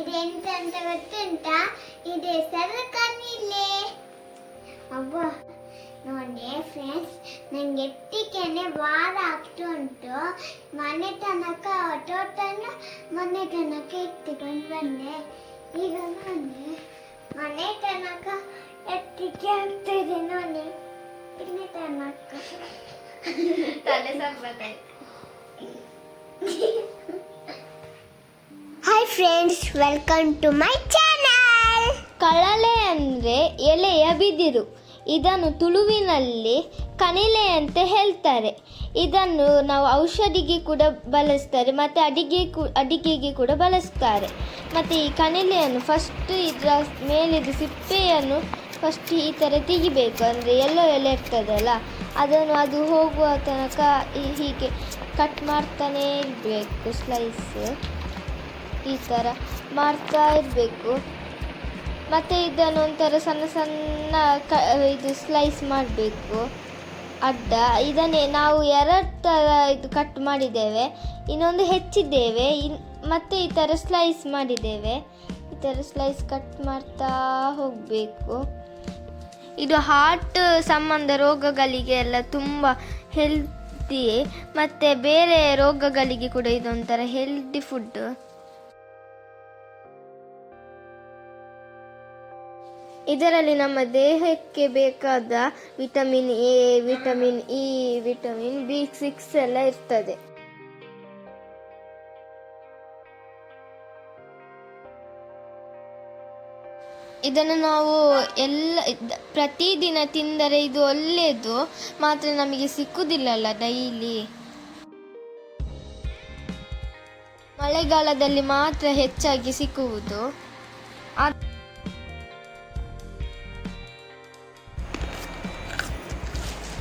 ಇದೆಂತ ಅಂತ ಗೊತ್ತುಂಟಾ? ಇದು ಹೆಸರು ಕನಿಲೆ ಅಬ್ಬ ನೋಡಿ ಫ್ರೆಂಡ್ಸ್ ನಂಗೆ ಎತ್ತಿಕೆನೆ ವಾರ ಆಗ್ತಾ ಉಂಟು ಮನೆ ತನಕ ಟೋಟಲ್ ಮನೆ ತನಕ ಎತ್ತಿಕೊಂಡು ಬಂದೆ. ಈಗ ನೋಡಿ ಮನೆ ತನಕ ಎತ್ತಿಕೆ ಆಗ್ತಿದೆ ನೋಡಿ ಇಲ್ಲಿ ತನಕ. ತಲೆ friends welcome to my channel ಕಳಲೆ ಅಂದರೆ ಎಲೆಯ ಬಿದಿರು. ಇದನ್ನು ತುಳುವಿನಲ್ಲಿ ಕಣಿಲೆ ಅಂತ ಹೇಳ್ತಾರೆ. ಇದನ್ನು ನಾವು ಔಷಧಿಗೆ ಕೂಡ ಬಳಸ್ತಾರೆ, ಮತ್ತು ಅಡಿಗೆ ಅಡಿಗೆಗೆ ಕೂಡ ಬಳಸ್ತಾರೆ. ಮತ್ತು ಈ ಕಣಿಲೆಯನ್ನು ಫಸ್ಟ್ ಇದರ ಮೇಲಿದ್ದು ಸಿಪ್ಪೆಯನ್ನು ಫಸ್ಟ್ ಈ ಥರ ತೆಗಿಬೇಕು. ಅಂದರೆ ಎಲ್ಲೋ ಎಲೆ ಇರ್ತದಲ್ಲ, ಅದನ್ನು ಅದು ಹೋಗುವ ತನಕ ಹೀಗೆ ಕಟ್ ಮಾಡ್ತಾನೇ ಇರಬೇಕು ಸ್ಲೈಸ್ ಈ ಥರ ಮಾಡ್ತಾ ಇರಬೇಕು. ಮತ್ತು ಇದನ್ನು ಒಂಥರ ಸಣ್ಣ ಸಣ್ಣ ಕ, ಇದು ಸ್ಲೈಸ್ ಮಾಡಬೇಕು. ಅಡ್ಡ. ಇದನ್ನೇ ನಾವು ಎರಡು ಥರ ಇದು ಕಟ್ ಮಾಡಿದ್ದೇವೆ. ಇನ್ನೊಂದು ಹೆಚ್ಚಿದ್ದೇವೆ. ಇನ್, ಮತ್ತು ಈ ಥರ ಸ್ಲೈಸ್ ಮಾಡಿದ್ದೇವೆ. ಈ ಥರ ಸ್ಲೈಸ್ ಕಟ್ ಮಾಡ್ತಾ ಹೋಗಬೇಕು. ಇದು ಹಾರ್ಟ್ ಸಂಬಂಧ ರೋಗಗಳಿಗೆ ಎಲ್ಲ ತುಂಬ ಹೆಲ್ತಿ ಮತ್ತು ಬೇರೆ ರೋಗಗಳಿಗೆ ಕೂಡ ಇದೊಂಥರ ಹೆಲ್ದಿ ಫುಡ್ ಇದರಲ್ಲಿ ನಮ್ಮ ದೇಹಕ್ಕೆ ಬೇಕಾದ vitamin A, vitamin E, vitamin B six ಎಲ್ಲ ಇರ್ತದೆ. ಇದನ್ನು ನಾವು ಎಲ್ಲ ಪ್ರತಿದಿನ ತಿಂದರೆ ಇದು ಒಳ್ಳೆಯದು, ಮಾತ್ರ ನಮಗೆ ಸಿಕ್ಕುವುದಿಲ್ಲಲ್ಲ ಡೈಲಿ. ಮಳೆಗಾಲದಲ್ಲಿ ಮಾತ್ರ ಹೆಚ್ಚಾಗಿ ಸಿಕ್ಕುವುದು.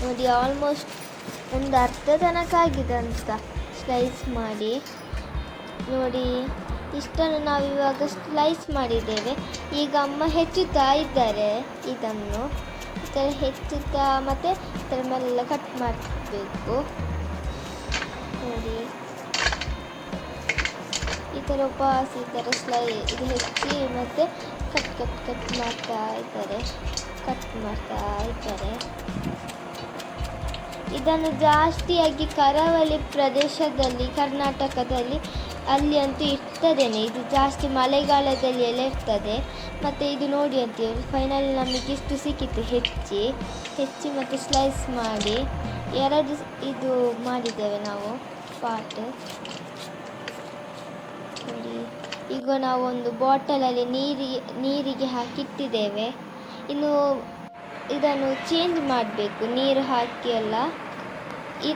ನೋಡಿ ಆಲ್ಮೋಸ್ಟ್ ಒಂದು ಅರ್ಧ ತನಕ ಆಗಿದೆ ಅಂತ ಸ್ಲೈಸ್ ಮಾಡಿ. ನೋಡಿ, ಇಷ್ಟನ್ನು ನಾವು ಇವಾಗ ಸ್ಲೈಸ್ ಮಾಡಿದ್ದೇವೆ. ಈಗ ಅಮ್ಮ ಹೆಚ್ಚುತ್ತಾ ಇದ್ದಾರೆ, ಇದನ್ನು. ಈ ಥರ ಹೆಚ್ಚುತ್ತಾ ಮತ್ತು ಥರ ಮೇಲೆಲ್ಲ ಕಟ್ ಮಾಡಬೇಕು. ನೋಡಿ. ಈ ಥರ ಉಪವಾಸ, ಈ ಸ್ಲೈ ಇದು ಹೆಚ್ಚಿ ಮತ್ತು ಕಟ್ ಕಟ್ ಕಟ್ ಮಾಡ್ತಾ ಇದ್ದಾರೆ. ಕಟ್ ಮಾಡ್ತಾ ಇದ್ದಾರೆ. ಇದನ್ನು ಜಾಸ್ತಿಯಾಗಿ ಕರಾವಳಿ ಪ್ರದೇಶದಲ್ಲಿ, ಕರ್ನಾಟಕದಲ್ಲಿ ಅಲ್ಲಿ ಅಂತೂ ಇರ್ತದೇನೆ. ಇದು ಜಾಸ್ತಿ ಮಳೆಗಾಲದಲ್ಲಿ ಎಲ್ಲ ಇರ್ತದೆ ಮತ್ತು ಇದು ನೋಡಿ ಅಂತೀವಿ ಫೈನಲ್ ನಮಗೆ ಇಷ್ಟು ಸಿಕ್ಕಿತ್ತು ಹೆಚ್ಚಿ. ಹೆಚ್ಚಿ ಮತ್ತು ಸ್ಲೈಸ್ ಮಾಡಿ. ಎರಡು ಇದು ಮಾಡಿದ್ದೇವೆ ನಾವು ಪಾಟ್ ನೋಡಿ, ಈಗ ನಾವು ಒಂದು ಬಾಟಲಲ್ಲಿ ನೀರಿಗೆ ನೀರಿಗೆ ಹಾಕಿಟ್ಟಿದ್ದೇವೆ. ಇನ್ನು ಇದನ್ನು ಚೇಂಜ್ ಮಾಡಬೇಕು, ನೀರು ಹಾಕಿ ಎಲ್ಲ. ಈ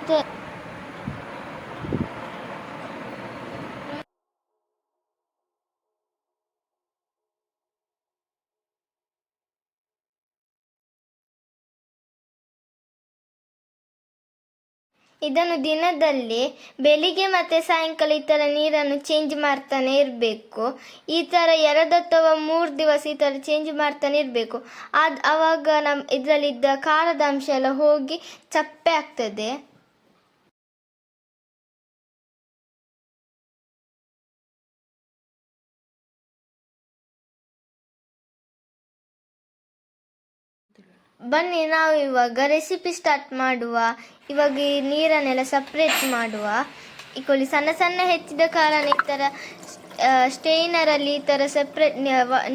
ಇದನ್ನು ದಿನದಲ್ಲಿ ಬೆಳಿಗ್ಗೆ ಮತ್ತು ಸಾಯಂಕಾಲ ಈ ಥರ ನೀರನ್ನು ಚೇಂಜ್ ಮಾಡ್ತಾನೆ ಇರಬೇಕು. ಈ ಥರ ಎರಡು ಅಥವಾ ಮೂರು ದಿವಸ ಈ ಥರ ಚೇಂಜ್ ಮಾಡ್ತಾನೆ ಇರಬೇಕು. ಅದು ಆವಾಗ ನಮ್ಮ ಇದರಲ್ಲಿದ್ದ ಖಾರದ ಅಂಶ ಎಲ್ಲ ಹೋಗಿ ಚಪ್ಪೆ ಆಗ್ತದೆ. ಬನ್ನಿ, ನಾವು ಇವಾಗ ರೆಸಿಪಿ ಸ್ಟಾರ್ಟ್ ಮಾಡುವ. ಇವಾಗ ಈ ನೀರನ್ನೆಲ್ಲ ಸಪ್ರೇಟ್ ಮಾಡುವ. ಈ ಸಣ್ಣ ಸಣ್ಣ ಹೆಚ್ಚಿದ ಕಾರಣ ಈ ಥರ ಸ್ಟೇನರಲ್ಲಿ ಈ ಥರ ಸಪ್ರೇಟ್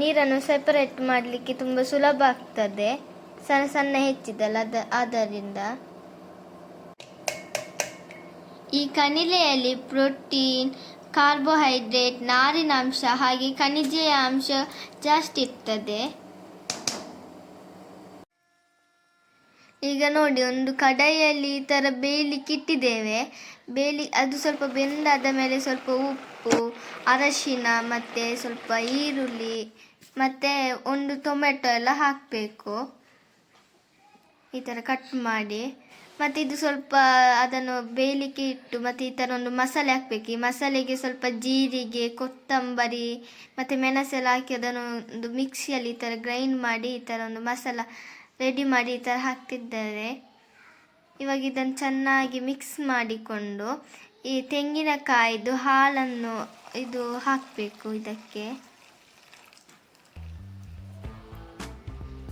ನೀರನ್ನು ಸೆಪರೇಟ್ ಮಾಡಲಿಕ್ಕೆ ತುಂಬ ಸುಲಭ ಆಗ್ತದೆ. ಸಣ್ಣ ಸಣ್ಣ ಹೆಚ್ಚಿದಲ್ಲ, ಅದ, ಆದ್ದರಿಂದ. ಈ ಕಣಿಲೆಯಲ್ಲಿ ಪ್ರೋಟೀನ್ ಕಾರ್ಬೋಹೈಡ್ರೇಟ್ ನಾರಿನಾಂಶ ಹಾಗೆ ಖನಿಜೆಯ ಅಂಶ ಜಾಸ್ತಿ ಇರ್ತದೆ. ಈಗ ನೋಡಿ, ಒಂದು ಕಡಾಯಿಯಲ್ಲಿ ಈ ಥರ ಬೇಯಲಿಕ್ಕಿಟ್ಟಿದ್ದೇವೆ ಬೇಯಲಿ ಅದು ಸ್ವಲ್ಪ ಬೆಂದಾದ ಮೇಲೆ ಸ್ವಲ್ಪ ಉಪ್ಪು, ಅರಶಿನ, ಮತ್ತು ಸ್ವಲ್ಪ ಈರುಳ್ಳಿ, ಮತ್ತು ಒಂದು ಟೊಮೆಟೊ ಎಲ್ಲ ಹಾಕಬೇಕು. ಈ ಥರ ಕಟ್ ಮಾಡಿ. ಮತ್ತು ಇದು ಸ್ವಲ್ಪ ಅದನ್ನು ಬೇಯಲಿಕ್ಕೆ ಇಟ್ಟು, ಮತ್ತು ಈ ಥರ ಒಂದು ಮಸಾಲೆ ಹಾಕಬೇಕು. ಈ ಮಸಾಲೆಗೆ ಸ್ವಲ್ಪ ಜೀರಿಗೆ, ಕೊತ್ತಂಬರಿ, ಮತ್ತು ಮೆಣಸೆಲ್ಲ ಹಾಕಿ ಅದನ್ನು ಒಂದು ಮಿಕ್ಸಿಯಲ್ಲಿ ಈ ಥರ ಗ್ರೈಂಡ್ ಮಾಡಿ ಈ ಥರ ಒಂದು ಮಸಾಲ ರೆಡಿ ಮಾಡಿ ಈ ಥರ ಹಾಕ್ತಿದ್ದಾರೆ ಇವಾಗ ಇದನ್ನು ಚೆನ್ನಾಗಿ ಮಿಕ್ಸ್ ಮಾಡಿಕೊಂಡು ಈ ತೆಂಗಿನಕಾಯಿದು ಹಾಲನ್ನು ಇದು ಹಾಕಬೇಕು ಇದಕ್ಕೆ.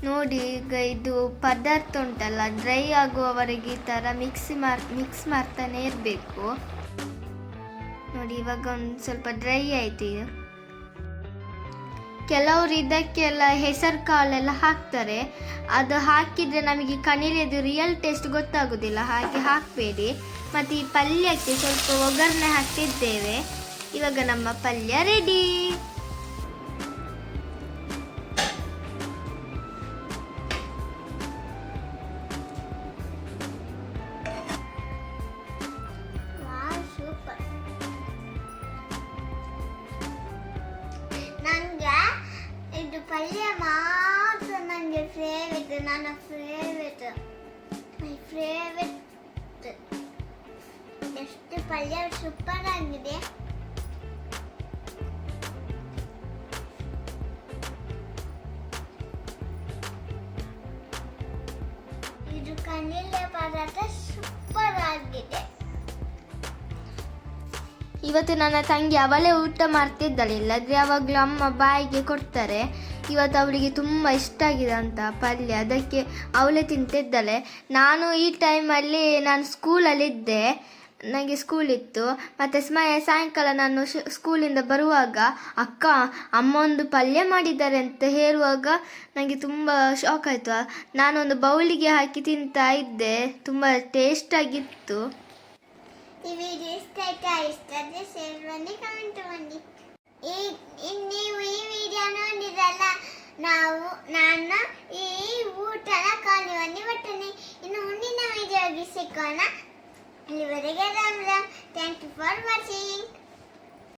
ನೋಡಿ ಈಗ ಇದು ಪದಾರ್ಥ ಉಂಟಲ್ಲ ಡ್ರೈ ಆಗುವವರೆಗೆ ಈ ಥರ ಮಿಕ್ಸ್ ಮಾರ್ ಮಿಕ್ಸ್ ಮಾಡ್ತಾನೆ ಇರಬೇಕು. ನೋಡಿ ಇವಾಗ ಒಂದು ಸ್ವಲ್ಪ ಡ್ರೈ ಆಯಿತು ಇದು ಕೆಲವರು ಇದಕ್ಕೆಲ್ಲ ಹೆಸರು ಕಾಳೆಲ್ಲ ಹಾಕ್ತಾರೆ. ಅದು ಹಾಕಿದರೆ ನಮಗೆ ಕಣಿಲೆದು ರಿಯಲ್ ಟೇಸ್ಟ್ ಗೊತ್ತಾಗೋದಿಲ್ಲ. ಹಾಗೆ ಹಾಕಬೇಡಿ. ಮತ್ತು ಈ ಪಲ್ಯಕ್ಕೆ ಸ್ವಲ್ಪ ಒಗ್ಗರಣೆ ಹಾಕಿದ್ದೇವೆ ಇವಾಗ ನಮ್ಮ ಪಲ್ಯ ರೆಡಿ ಪಲ್ಯ ಮಾತ್ರ ನನಗೆ ಫೇವ್ರೆಟ್ ನನ್ನ ಫೇವ್ರೆಟ್ ಮೈ ಫೇವ್ರೆಟ್ ಎಷ್ಟು ಪಲ್ಯ ಸೂಪರ್ ಆಗಿದೆ. ಇದು ಕಣ್ಣಿಲೆ ಪದಾರ್ಥ ಸೂಪರ್ ಆಗಿದೆ. ಇವತ್ತು ನನ್ನ ತಂಗಿ ಅವಳೇ ಊಟ ಮಾಡ್ತಿದ್ದಾಳೆ. ಇಲ್ಲದ್ರೆ ಯಾವಾಗಲೂ ಅಮ್ಮ ಬಾಯಿಗೆ ಕೊಡ್ತಾರೆ. ಇವತ್ತು ಅವಳಿಗೆ ತುಂಬ ಇಷ್ಟ ಆಗಿದೆ ಅಂತ ಪಲ್ಯ. ಅದಕ್ಕೆ ಅವಳೇ ತಿಂತಿದ್ದಾಳೆ. ನಾನು ಈ ಟೈಮಲ್ಲಿ ನಾನು ಸ್ಕೂಲಲ್ಲಿದ್ದೆ ನನಗೆ ಸ್ಕೂಲ್ ಇತ್ತು. ಮತ್ತು ಸ್ಮಯ ಸಾಯಂಕಾಲ ನಾನು ಸ್ಕೂಲಿಂದ ಬರುವಾಗ ಅಕ್ಕ, ಅಮ್ಮ ಒಂದು ಪಲ್ಯ ಮಾಡಿದ್ದಾರೆ ಅಂತ ಹೇಳುವಾಗ ನನಗೆ ತುಂಬ ಶಾಕ್ ಆಯಿತು. ನಾನೊಂದು ಬೌಲಿಗೆ ಹಾಕಿ ತಿಂತಾ ಇದ್ದೆ. ತುಂಬ ಟೇಸ್ಟಾಗಿತ್ತು ಈ ಇಷ್ಟ ಆಯ್ತಾ? ಇಷ್ಟ ಮಾಡಿ ಕಮೆಂಟ್ ಮಾಡಿ. ನಾವು, ನಾನು ಈ ಊಟದ ಮಾಡಿ ಬರ್ತೇನೆ. ಇನ್ನು ಮುಂದಿನ ವಿಡಿಯೋಗೆ ಸಿಕ್ಕೋಣ ಇಲ್ಲಿವರೆಗೆ Ram Ram thank you for watching